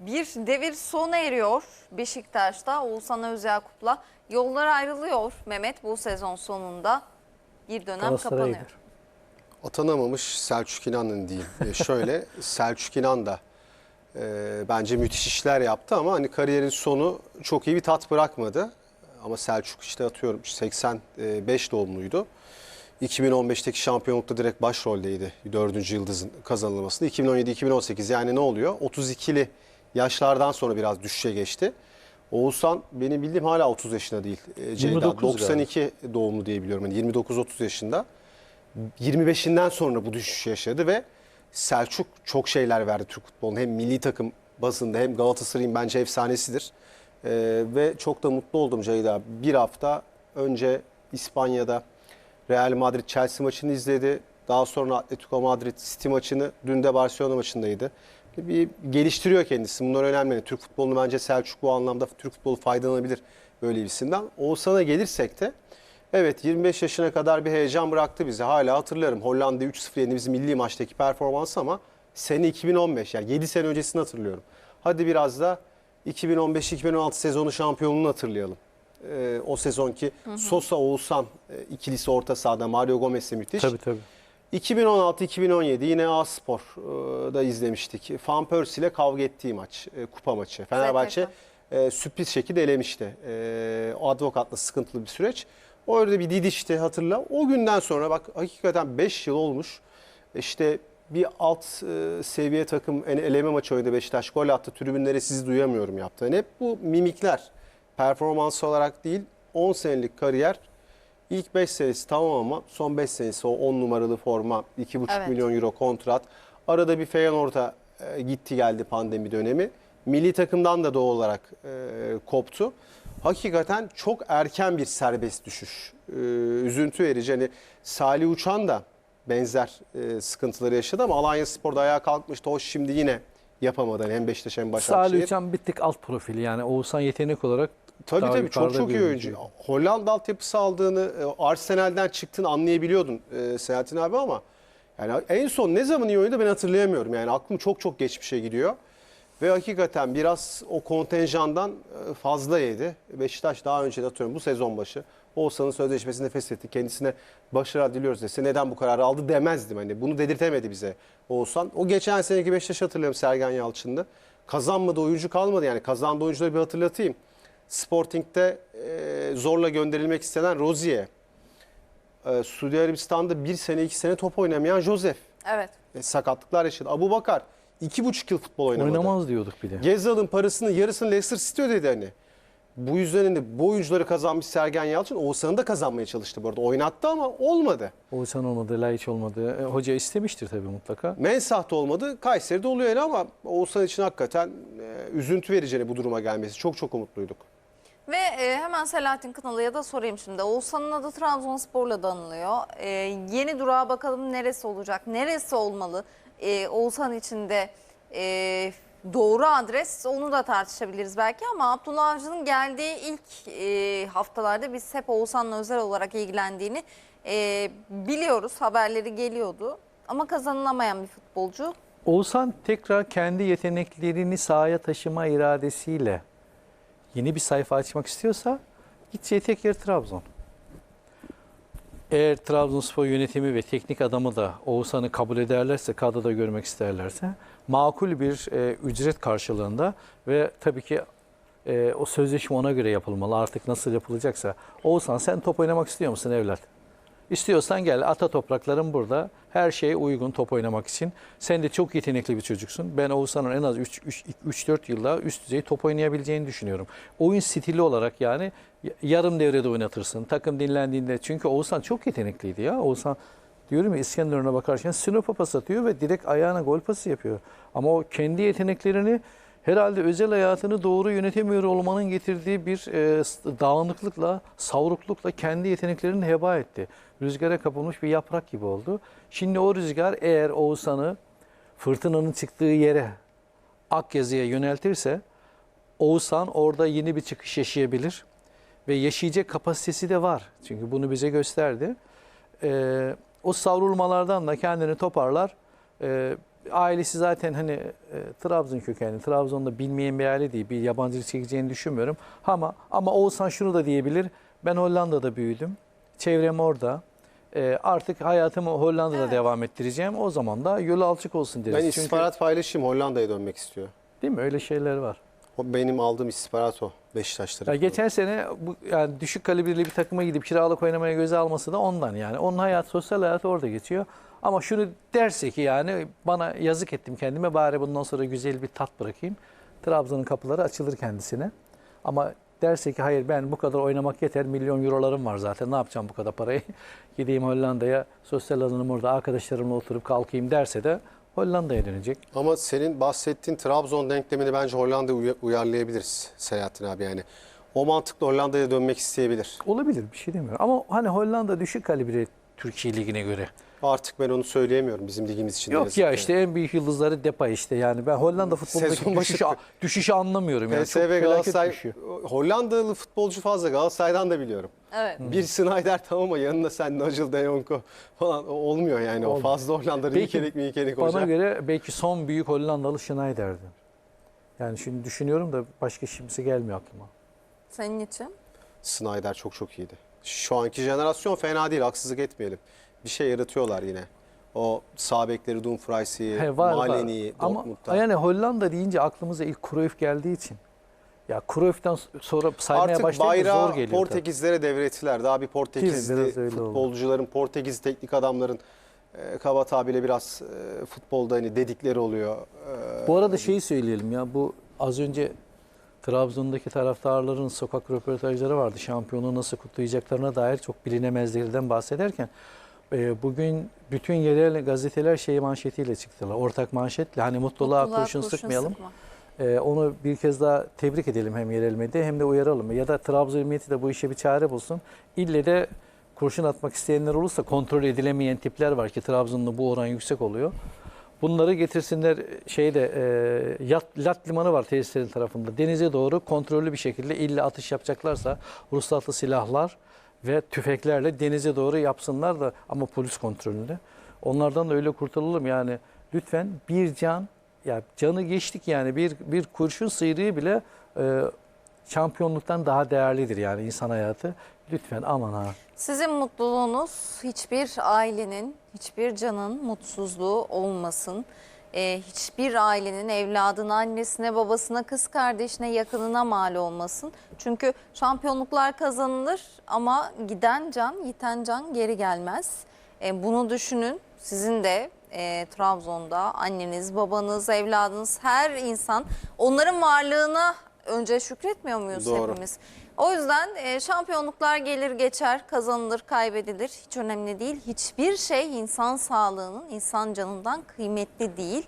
Bir devir sona eriyor Beşiktaş'ta Oğuzhan Özyakup'la. Yollar ayrılıyor Mehmet bu sezon sonunda. Bir dönem kapanıyor. Atanamamış Selçuk İnan'ın diyeyim. E, şöyle Selçuk İnan da e, bence müthiş işler yaptı ama hani kariyerin sonu çok iyi bir tat bırakmadı. Ama Selçuk işte atıyorum 85 doğumluydu. 2015'teki şampiyonlukta direkt başroldeydi. Dördüncü yıldızın kazanılmasında. 2017-2018 yani ne oluyor? 32'li yaşlardan sonra biraz düşüşe geçti. Oğuzhan benim bildiğim hala 30 yaşında değil. E, Ceyda 29 galiba. 92 doğumlu diye biliyorum. Yani 29-30 yaşında. 25'inden sonra bu düşüş yaşadı ve Selçuk çok şeyler verdi Türk futboluna. Hem milli takım bazında hem Galatasaray'ın bence efsanesidir. Ee, ve çok da mutlu oldum Ceyda. Bir hafta önce İspanya'da Real Madrid Chelsea maçını izledi. Daha sonra Atletico Madrid City maçını, dün de Barcelona maçındaydı. Bir geliştiriyor kendisi. Bunlar önemli. Türk futbolunu bence Selçuk bu anlamda Türk futbolu faydalanabilir böyle birisinden. Oğuzhan'a gelirsek de Evet 25 yaşına kadar bir heyecan bıraktı bize. Hala hatırlarım Hollanda'yı 3-0 yendiğimiz milli maçtaki performansı ama sene 2015 yani 7 sene öncesini hatırlıyorum. Hadi biraz da 2015-2016 sezonu şampiyonluğunu hatırlayalım. Ee, o sezonki Sosa Oğuzhan e, ikilisi orta sahada Mario Gomez'le müthiş. Tabii tabii. 2016-2017 yine A-Spor'da izlemiştik. Van Persie ile kavga ettiği maç, e, kupa maçı. Fenerbahçe e, sürpriz şekilde elemişti. E, o advokatla sıkıntılı bir süreç. Orada bir didişti hatırla. O günden sonra bak hakikaten 5 yıl olmuş. İşte bir alt e, seviye takım yani eleme maçı oynadı Beşiktaş. Gol attı. Tribünlere sizi duyamıyorum yaptı. Yani hep bu mimikler. Performans olarak değil 10 senelik kariyer İlk 5 senesi tamam ama son 5 senesi o 10 numaralı forma 2,5 Evet. milyon euro kontrat. Arada bir Feyenoord'a e, gitti geldi pandemi dönemi. Milli takımdan da doğal olarak e, koptu. Hakikaten çok erken bir serbest düşüş. E, üzüntü verici. Hani Salih Uçan da benzer e, sıkıntıları yaşadı ama Alanya Spor'da ayağa kalkmıştı. O şimdi yine yapamadı. Hani hem Beşiktaş hem Başakşehir. Salih Uçan bir tık alt profili yani Oğuzhan yetenek olarak Tabii daha tabii çok çok iyi oyuncu. Hollanda altyapısı aldığını, e, Arsenal'den çıktığını anlayabiliyordun e, Selahattin abi ama yani en son ne zaman iyi oynadı ben hatırlayamıyorum. Yani aklım çok çok geçmişe gidiyor. Ve hakikaten biraz o kontenjandan e, fazla yedi. Beşiktaş daha önce de atıyorum bu sezon başı Oğuzhan'ın sözleşmesini feshetti. Kendisine başarılar diliyoruz dese neden bu kararı aldı demezdim. Hani bunu dedirtemedi bize Oğuzhan. O geçen seneki Beşiktaş hatırlıyorum Sergen Yalçın'dı. Kazanmadı oyuncu kalmadı yani kazandı oyuncuları bir hatırlatayım. Sporting'de e, zorla gönderilmek istenen Rozier. E, Suudi Arabistan'da bir sene iki sene top oynamayan Josef. Evet. E, sakatlıklar yaşadı. Abu Bakar iki buçuk yıl futbol oynamadı. oynamaz diyorduk bir de. Gezal'ın parasını yarısını Leicester City ödedi hani. Bu yüzden de bu oyuncuları kazanmış Sergen Yalçın Oğuzhan'ı da kazanmaya çalıştı bu arada. Oynattı ama olmadı. Oğuzhan olmadı, Laiç olmadı. E, hoca istemiştir tabii mutlaka. Mensah'ta olmadı. Kayseri'de oluyor ama Oğuzhan için hakikaten e, üzüntü verici hani bu duruma gelmesi. Çok çok umutluyduk. Ve e, hemen Selahattin Kınalı'ya da sorayım şimdi. Oğuzhan'ın adı Trabzonspor'la da anılıyor. E, yeni durağa bakalım neresi olacak, neresi olmalı? E, Oğuzhan için de e, doğru adres onu da tartışabiliriz belki ama Abdullah Avcı'nın geldiği ilk e, haftalarda biz hep Oğuzhan'la özel olarak ilgilendiğini e, biliyoruz. Haberleri geliyordu ama kazanılamayan bir futbolcu. Oğuzhan tekrar kendi yeteneklerini sahaya taşıma iradesiyle yeni bir sayfa açmak istiyorsa gideceği tek yer Trabzon. Eğer Trabzonspor yönetimi ve teknik adamı da Oğuzhan'ı kabul ederlerse, kadroda görmek isterlerse makul bir e, ücret karşılığında ve tabii ki e, o sözleşme ona göre yapılmalı. Artık nasıl yapılacaksa. Oğuzhan sen top oynamak istiyor musun evlat? İstiyorsan gel ata toprakların burada. Her şeye uygun top oynamak için. Sen de çok yetenekli bir çocuksun. Ben Oğuzhan'ın en az 3-4 yılda üst düzey top oynayabileceğini düşünüyorum. Oyun stili olarak yani yarım devrede oynatırsın. Takım dinlendiğinde. Çünkü Oğuzhan çok yetenekliydi ya. Oğuzhan diyorum ya İskenderun'a bakarken Sinop'a pas atıyor ve direkt ayağına gol pası yapıyor. Ama o kendi yeteneklerini herhalde özel hayatını doğru yönetemiyor olmanın getirdiği bir e, dağınıklıkla, savruklukla kendi yeteneklerini heba etti. Rüzgara kapılmış bir yaprak gibi oldu. Şimdi o rüzgar eğer Oğuzhan'ı fırtınanın çıktığı yere Akyazı'ya yöneltirse Oğuzhan orada yeni bir çıkış yaşayabilir ve yaşayacak kapasitesi de var. Çünkü bunu bize gösterdi. Ee, o savrulmalardan da kendini toparlar. Ee, ailesi zaten hani e, Trabzon kökenli. Trabzon'da bilmeyen bir aile değil. Bir yabancılık çekeceğini düşünmüyorum. Ama ama Oğuzhan şunu da diyebilir. Ben Hollanda'da büyüdüm. Çevrem orada. E, artık hayatımı Hollanda'da Evet. devam ettireceğim. O zaman da yolu alçık olsun deriz. Ben Çünkü- istihbarat paylaşayım Hollanda'ya dönmek istiyor. değil mi? Öyle şeyler var. O benim aldığım istihbarat o. Beşiktaş Ya tarafından. geçen sene bu yani düşük kalibreli bir takıma gidip kiralık oynamaya göze alması da ondan yani. Onun hayat, sosyal hayatı orada geçiyor. Ama şunu derse ki yani bana yazık ettim kendime bari bundan sonra güzel bir tat bırakayım. Trabzon'un kapıları açılır kendisine. Ama derse ki hayır ben bu kadar oynamak yeter milyon eurolarım var zaten ne yapacağım bu kadar parayı. Gideyim Hollanda'ya sosyal alanım orada arkadaşlarımla oturup kalkayım derse de Hollanda'ya dönecek. Ama senin bahsettiğin Trabzon denklemini bence Hollanda'ya uya- uyarlayabiliriz Selahattin abi yani. O mantıkla Hollanda'ya dönmek isteyebilir. Olabilir bir şey demiyorum. Ama hani Hollanda düşük kalibre Türkiye Ligi'ne göre. Artık ben onu söyleyemiyorum bizim ligimiz için. Yok ya işte en büyük yıldızları Depay işte yani ben Hollanda futbolundaki düşüşü, düşüşü anlamıyorum yani. Çok PSV felaket Galatasaray düşüyor. Hollandalı futbolcu fazla Galatasaray'dan da biliyorum. Evet. Bir Snyder tamam ama yanında sen Nigel de Jong'u falan o olmuyor yani o Olmuyor. fazla Hollandalı Belki mikenik mikenik hoca. Bana göre belki son büyük Hollandalı Schneider'di. Yani şimdi düşünüyorum da başka kimse gelmiyor aklıma. Senin için? Snyder çok çok iyiydi. Şu anki jenerasyon fena değil haksızlık etmeyelim. Bir şey yaratıyorlar yine. O sağ bekleri Dumfries'i, He, var, var. Maleni'yi, Ama Dortmund'da. yani Hollanda deyince aklımıza ilk Cruyff geldiği için. Ya Cruyff'tan sonra saymaya Artık başlayınca bayrağı zor geliyor. Portekizlere devrettiler. Daha bir Biraz Portekizli öyle oldu. futbolcuların, Portekiz teknik adamların e, kaba tabirle biraz e, futbolda hani dedikleri oluyor. E, Bu arada şeyi söyleyelim ya bu az önce Trabzon'daki taraftarların sokak röportajları vardı. Şampiyonu nasıl kutlayacaklarına dair çok bilinemezlerden bahsederken e, bugün bütün yerel gazeteler şey manşetiyle çıktılar. Ortak manşetle hani mutluluğa, Mutluluğa kurşun, sıkmayalım. sıkma. E, onu bir kez daha tebrik edelim hem yerel medya hem de uyaralım. Ya da Trabzon Emniyeti de bu işe bir çare bulsun. İlle de kurşun atmak isteyenler olursa kontrol edilemeyen tipler var ki Trabzon'da bu oran yüksek oluyor. Bunları getirsinler şeyde e, yat, lat limanı var tesislerin tarafında. Denize doğru kontrollü bir şekilde illa atış yapacaklarsa ruhsatlı silahlar ve tüfeklerle denize doğru yapsınlar da ama polis kontrolünde. Onlardan da öyle kurtulalım yani lütfen bir can ya canı geçtik yani bir bir kurşun sıyrığı bile e, şampiyonluktan daha değerlidir yani insan hayatı. Lütfen aman ha. Sizin mutluluğunuz hiçbir ailenin, hiçbir canın mutsuzluğu olmasın. Ee, hiçbir ailenin evladına, annesine, babasına, kız kardeşine, yakınına mal olmasın. Çünkü şampiyonluklar kazanılır ama giden can, yiten can geri gelmez. Ee, bunu düşünün. Sizin de e, Trabzon'da anneniz, babanız, evladınız, her insan onların varlığına önce şükretmiyor muyuz Doğru. hepimiz? O yüzden e, şampiyonluklar gelir geçer, kazanılır, kaybedilir. Hiç önemli değil. Hiçbir şey insan sağlığının, insan canından kıymetli değil.